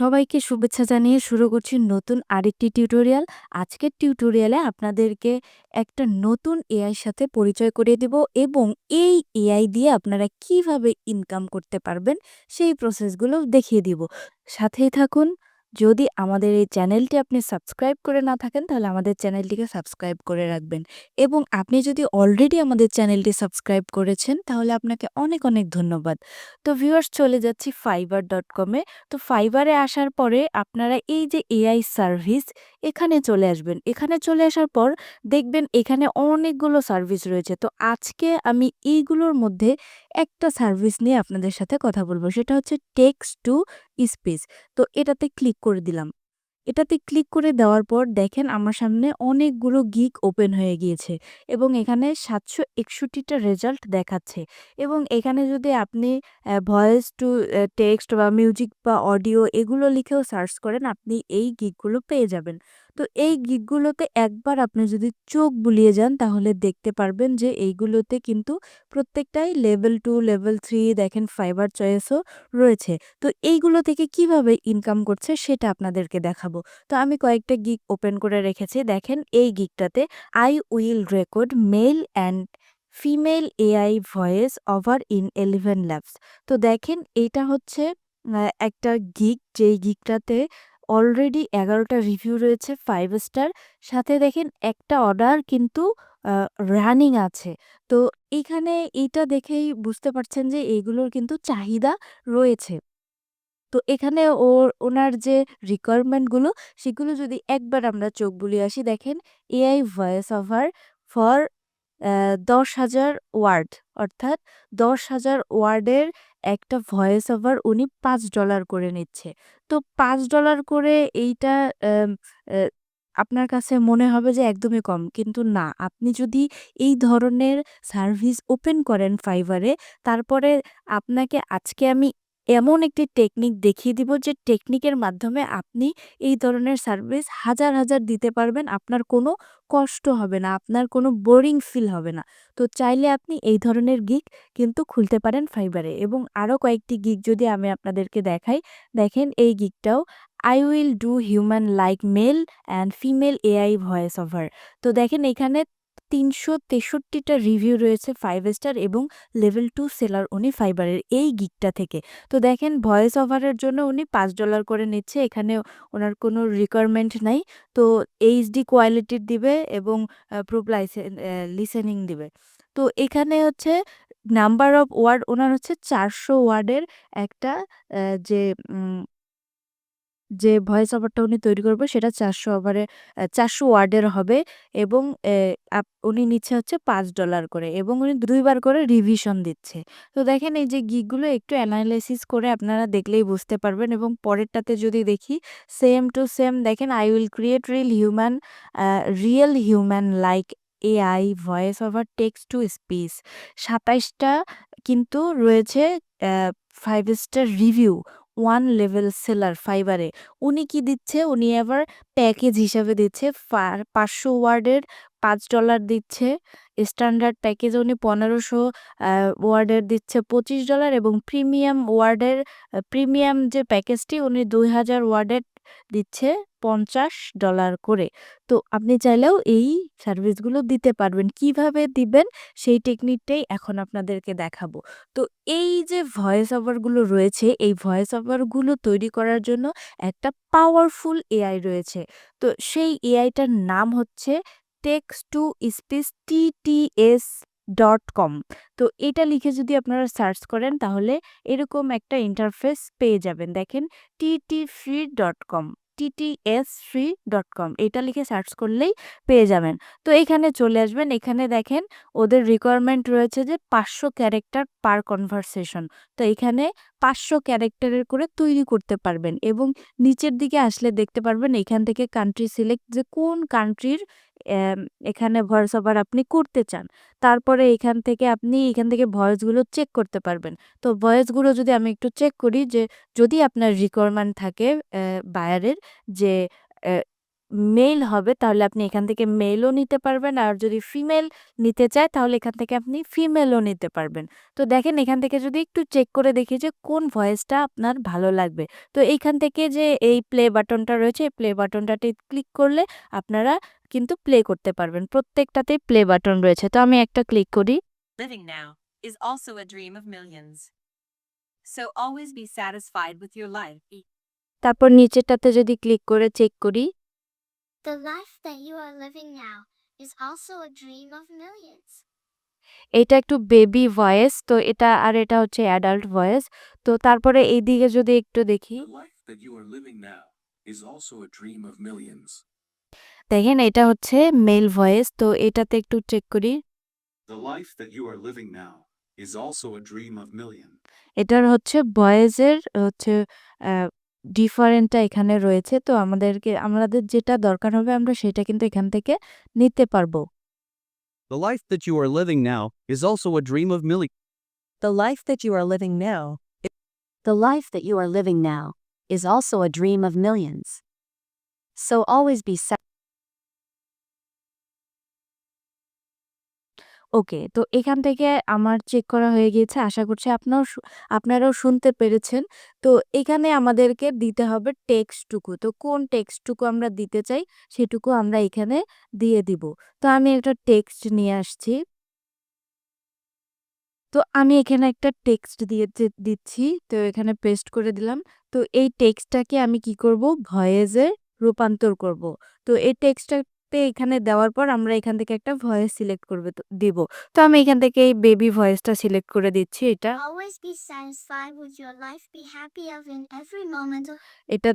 সবাইকে শুভেচ্ছা জানিয়ে শুরু করছি নতুন আরেকটি টিউটোরিয়াল। আজকের টিউটোরিয়ালে আপনাদেরকে একটা নতুন এআই সাথে পরিচয় করিয়ে দেব এবং এই এআই দিয়ে আপনারা কীভাবে ইনকাম করতে পারবেন সেই প্রসেসগুলো দেখিয়ে দিব। সাথেই থাকুন। যদি আমাদের এই চ্যানেলটি আপনি সাবস্ক্রাইব করে না থাকেন, তাহলে আমাদের চ্যানেলটিকে সাবস্ক্রাইব করে রাখবেন। এবং আপনি যদি অলরেডি আমাদের চ্যানেলটি সাবস্ক্রাইব করেছেন, তাহলে আপনাকে অনেক অনেক ধন্যবাদ। তো ভিউয়ার্স চলে যাচ্ছি ফাইবার ডট কমে তো ফাইবারে আসার পরে আপনারা এই যে এআই সার্ভিস এখানে চলে আসবেন। এখানে চলে আসার পর দেখবেন এখানে অনেকগুলো সার্ভিস রয়েছে। তো আজকে আমি এইগুলোর মধ্যে একটা সার্ভিস নিয়ে আপনাদের সাথে কথা বলব। সেটা হচ্ছে টেক্সট টু স্পেস তো এটাতে ক্লিক করে দিলাম। এটাতে ক্লিক করে দেওয়ার পর দেখেন আমার সামনে অনেকগুলো গিক ওপেন হয়ে গিয়েছে এবং এখানে সাতশো একষট্টিটা রেজাল্ট দেখাচ্ছে। এবং এখানে যদি আপনি ভয়েস টু টেক্সট বা মিউজিক বা অডিও এগুলো লিখেও সার্চ করেন, আপনি এই গিকগুলো পেয়ে যাবেন। তো এই গিকগুলোতে একবার আপনি যদি চোখ বুলিয়ে যান, তাহলে দেখতে পারবেন যে এইগুলোতে কিন্তু প্রত্যেকটাই লেভেল টু, লেভেল থ্রি দেখেন ফাইবার চয়েসও রয়েছে। তো এইগুলো থেকে কীভাবে ইনকাম করছে সেটা আপনাদেরকে দেখাবো। তো আমি কয়েকটা গিক ওপেন করে রেখেছি। দেখেন এই গিকটাতে I will record male and female AI voice over in eleven labs. তো দেখেন এটা হচ্ছে একটা গিক যেই গিকটাতে অলরেডি এগারোটা রিভিউ রয়েছে ফাইভ স্টার সাথে দেখেন একটা অর্ডার কিন্তু রানিং আছে। তো এখানে এইটা দেখেই বুঝতে পারছেন যে এইগুলোর কিন্তু চাহিদা রয়েছে। তো এখানে ওর, ওনার যে রিকোয়ারমেন্টগুলো সেগুলো যদি একবার আমরা চোখ বুলিয়ে আসি, দেখেন এআই ভয়েস ওভার ফর দশ হাজার ওয়ার্ড, অর্থাৎ দশ হাজার ওয়ার্ডের একটা ভয়েস ওভার উনি পাঁচ ডলার করে নিচ্ছে। তো পাঁচ ডলার করে এইটা আপনার কাছে মনে হবে যে একদমই কম, কিন্তু না। আপনি যদি এই ধরনের সার্ভিস ওপেন করেন ফাইবারে, তারপরে আপনাকে আজকে আমি এমন একটি টেকনিক দেখিয়ে দিব যে টেকনিকের মাধ্যমে আপনি এই ধরনের সার্ভিস হাজার হাজার দিতে পারবেন। আপনার কোনো কষ্ট হবে না, আপনার কোনো বোরিং ফিল হবে না। তো চাইলে আপনি এই ধরনের গিক কিন্তু খুলতে পারেন ফাইবারে। এবং আরও কয়েকটি গিক যদি আমি আপনাদেরকে দেখাই, দেখেন এই গিকটাও I will do human like male and female AI voice over তো দেখেন এখানে তিনশো তেষট্টিটা রিভিউ রয়েছে ফাইভ স্টার এবং লেভেল টু সেলার উনি ফাইবারের এই গিকটা থেকে। তো দেখেন ভয়েস ওভারের জন্য উনি পাঁচ ডলার করে নিচ্ছে, এখানে ওনার কোনো রিকোয়ারমেন্ট নাই। তো এইচডি কোয়ালিটির দিবে এবং প্রুপ লিসেনিং দিবে। তো এখানে হচ্ছে নাম্বার অফ ওয়ার্ড ওনার হচ্ছে চারশো ওয়ার্ডের একটা যে যে ভয়েস ওভারটা উনি তৈরি করবে সেটা চারশো ওভারে চারশো ওয়ার্ডের হবে এবং উনি নিচ্ছে হচ্ছে পাঁচ ডলার করে এবং উনি দুইবার করে রিভিশন দিচ্ছে। তো দেখেন এই যে গিকগুলো একটু অ্যানালাইসিস করে আপনারা দেখলেই বুঝতে পারবেন এবং পরেরটাতে যদি দেখি সেম টু সেম দেখেন I will create real human real human like AI voice over text to speech সাতাইশটা কিন্তু রয়েছে five star review one level seller ফাইবারে উনি কি দিচ্ছে? উনি আবার প্যাকেজ হিসাবে দিচ্ছে। পাঁচশো ওয়ার্ডের পাঁচ ডলার দিচ্ছে। স্ট্যান্ডার্ড প্যাকেজ উনি পনেরোশো ওয়ার্ডের দিচ্ছে পঁচিশ ডলার এবং প্রিমিয়াম ওয়ার্ডের প্রিমিয়াম যে প্যাকেজটি উনি দুই হাজার ওয়ার্ডের দিচ্ছে। পঞ্চাশ ডলার করে। তো আপনি চাইলেও এই সার্ভিসগুলো দিতে পারবেন। কীভাবে দিবেন? সেই টেকনিকটাই এখন আপনাদেরকে দেখাবো। তো এই যে ভয়েস ওভারগুলো রয়েছে, এই ভয়েস ওভারগুলো তৈরি করার জন্য একটা পাওয়ারফুল এআই রয়েছে। তো সেই এআইটার নাম হচ্ছে text to speech TTS dot com তো এটা লিখে যদি আপনারা সার্চ করেন, তাহলে এরকম একটা ইন্টারফেস পেয়ে যাবেন। দেখেন TT free dot com TTS free dot com এটা লিখে সার্চ করলেই পেয়ে যাবেন। তো এখানে চলে আসবেন, এখানে দেখেন ওদের রিকোয়ারমেন্ট রয়েছে যে পাঁচশো ক্যারেক্টার পার কনভারসেশন তো এখানে পাঁচশো ক্যারেক্টারের করে তৈরি করতে পারবেন এবং নিচের দিকে আসলে দেখতে পারবেন এখান থেকে কান্ট্রি সিলেক্ট যে কোন কান্ট্রির এখানে ভয়েস ওভার আপনি করতে চান। তারপরে এখান থেকে আপনি এখান থেকে ভয়েসগুলো চেক করতে পারবেন। তো ভয়েসগুলো যদি আমি একটু চেক করি যে যদি আপনার রিকোয়ারমেন্ট থাকে বায়ারের যে মেল হবে তাহলে আপনি এখান থেকে মেলও নিতে পারবেন। আর যদি ফিমেল নিতে চায় তাহলে এখান থেকে আপনি ফিমেলও নিতে পারবেন। তো দেখেন এখান থেকে যদি একটু চেক করে দেখি যে কোন ভয়েসটা আপনার ভালো লাগবে। তো এইখান থেকে যে এই প্লে বাটনটা রয়েছে এই প্লে বাটনটাতে ক্লিক করলে আপনারা কিন্তু প্লে করতে পারবেন। প্রত্যেকটাতেই প্লে বাটন রয়েছে। তো আমি একটা ক্লিক করি। Living now is also a dream of millions. So always be satisfied with your life. তারপর নিচেরটাতে যদি ক্লিক করে চেক করি। The life that you are living now is also a dream of millions. এটা একটু baby voice তো এটা আর এটা হচ্ছে অ্যাডাল্ট ভয়েস তো তারপরে এইদিকে যদি একটু দেখি. দেখেন এটা হচ্ছে মেল ভয়েস তো এটাতে একটু চেক করি The life that you are living now is also a dream of millions. এটার হচ্ছে ভয়েসের হচ্ছে ডিফারেন্টটা এখানে রয়েছে তো আমাদেরকে আমাদের যেটা দরকার হবে আমরা সেটা কিন্তু এখান থেকে নিতে পারবো The life that you are living now is also a dream of millions. The life that you are living now The life that you are living now is also a dream of millions. So always be ওকে, তো এখান থেকে আমার check করা হয়ে গিয়েছে। আশা করছি আপনারাও আপনারাও শুনতে পেরেছেন। তো এখানে আমাদেরকে দিতে হবে টেক্সটুকু তো কোন টেক্সটুকু আমরা দিতে চাই, সেটুকু আমরা এখানে দিয়ে দিব। তো আমি একটা টেক্সট নিয়ে আসছি। তো আমি এখানে একটা টেক্সট দিয়ে দিচ্ছি। তো এখানে পেস্ট করে দিলাম। তো এই টেক্সটটাকে আমি কি করব? ভয়েসে রূপান্তর করব। তো এই টেক্সটটাতে এখানে দেওয়ার পর আমরা এখান থেকে একটা ভয়েস সিলেক্ট করবে তো- দিব। তো আমি এখান থেকে এই বেবি ভয়েসটা সিলেক্ট করে দিচ্ছি এটা। এটা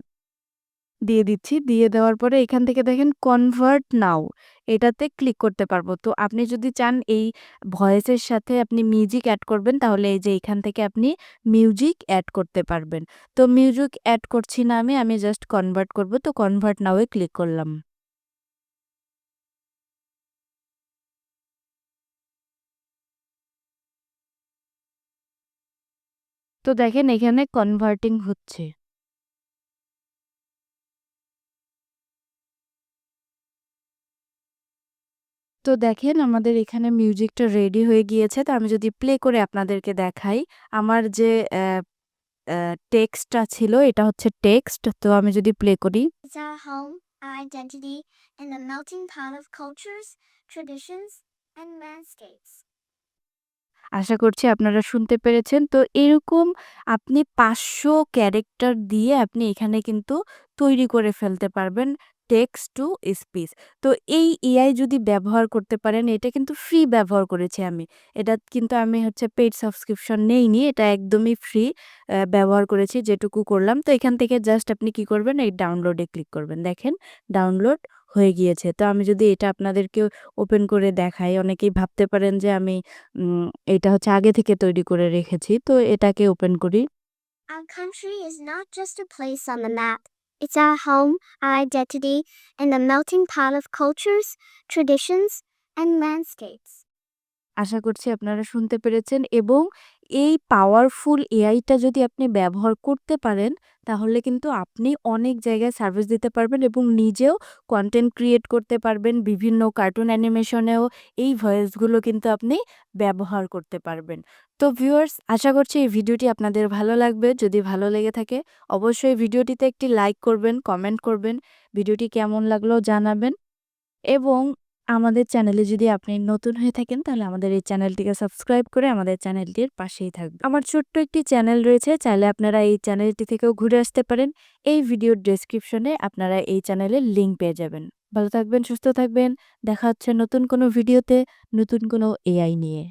দিয়ে দিচ্ছি। দিয়ে দেওয়ার পরে এখান থেকে দেখেন কনভার্ট নাও এটাতে ক্লিক করতে পারব। তো আপনি যদি চান এই ভয়েসের সাথে আপনি মিউজিক অ্যাড করবেন তাহলে এই যে এখান থেকে আপনি মিউজিক অ্যাড করতে পারবেন। তো মিউজিক অ্যাড করছি না আমি আমি জাস্ট কনভার্ট করব। তো কনভার্ট নাও এ ক্লিক করলাম। তো দেখেন এখানে কনভার্টিং হচ্ছে। তো দেখেন আমাদের এখানে মিউজিকটা রেডি হয়ে গিয়েছে তো আমি যদি প্লে করে আপনাদেরকে দেখাই। আমার যে টেক্সটটা ছিল এটা হচ্ছে টেক্সট তো আমি যদি প্লে করি। Identity, and the melting pot of cultures, traditions, and landscapes. আশা করছি আপনারা শুনতে পেরেছেন। তো এরকম আপনি পাঁচশো ক্যারেক্টার দিয়ে আপনি এখানে কিন্তু তৈরি করে ফেলতে পারবেন টেক্সট টু স্পিচ তো এই এআই যদি ব্যবহার করতে পারেন, এটা কিন্তু ফ্রি ব্যবহার করেছি আমি। এটা কিন্তু আমি হচ্ছে পেইড সাবস্ক্রিপশন নেইনি, এটা একদমই ফ্রি ব্যবহার করেছি যেটুকু করলাম। তো এখান থেকে জাস্ট আপনি কি করবেন, এই ডাউনলোডে ক্লিক করবেন। দেখেন ডাউনলোড হয়ে গিয়েছে তো আমি যদি এটা আপনাদেরকে ওপেন করে দেখাই অনেকেই ভাবতে পারেন যে আমি এটা হচ্ছে আগে থেকে তৈরি করে রেখেছি তো এটাকে ওপেন করি Our country is not just a place on the map. It's our home, our identity, and the melting pot of cultures, traditions, and landscapes. আশা করছি আপনারা শুনতে পেরেছেন এবং এই পাওয়ারফুল এআইটা যদি আপনি ব্যবহার করতে পারেন, তাহলে কিন্তু আপনি অনেক জায়গায় সার্ভিস দিতে পারবেন এবং নিজেও কন্টেন্ট ক্রিয়েট করতে পারবেন। বিভিন্ন কার্টুন অ্যানিমেশনেও এই ভয়েসগুলো কিন্তু আপনি ব্যবহার করতে পারবেন। তো ভিউয়ার্স আশা করছি এই ভিডিওটি আপনাদের ভালো লাগবে। যদি ভালো লেগে থাকে, অবশ্যই ভিডিওটিতে একটি লাইক করবেন কমেন্ট করবেন। ভিডিওটি কেমন লাগল জানাবেন। এবং আমাদের চ্যানেলে যদি আপনি নতুন হয়ে থাকেন, তাহলে আমাদের এই চ্যানেলটিকে সাবস্ক্রাইব করে আমাদের চ্যানেলটির পাশেই থাকবে আমার ছোট্ট একটি চ্যানেল রয়েছে, চাইলে আপনারা এই চ্যানেলটি থেকেও ঘুরে আসতে পারেন। এই ভিডিওর ডেসক্রিপশনে আপনারা এই চ্যানেলের লিঙ্ক পেয়ে যাবেন। ভালো থাকবেন, সুস্থ থাকবেন, দেখা হচ্ছে নতুন কোনো ভিডিওতে নতুন কোনো এআই নিয়ে।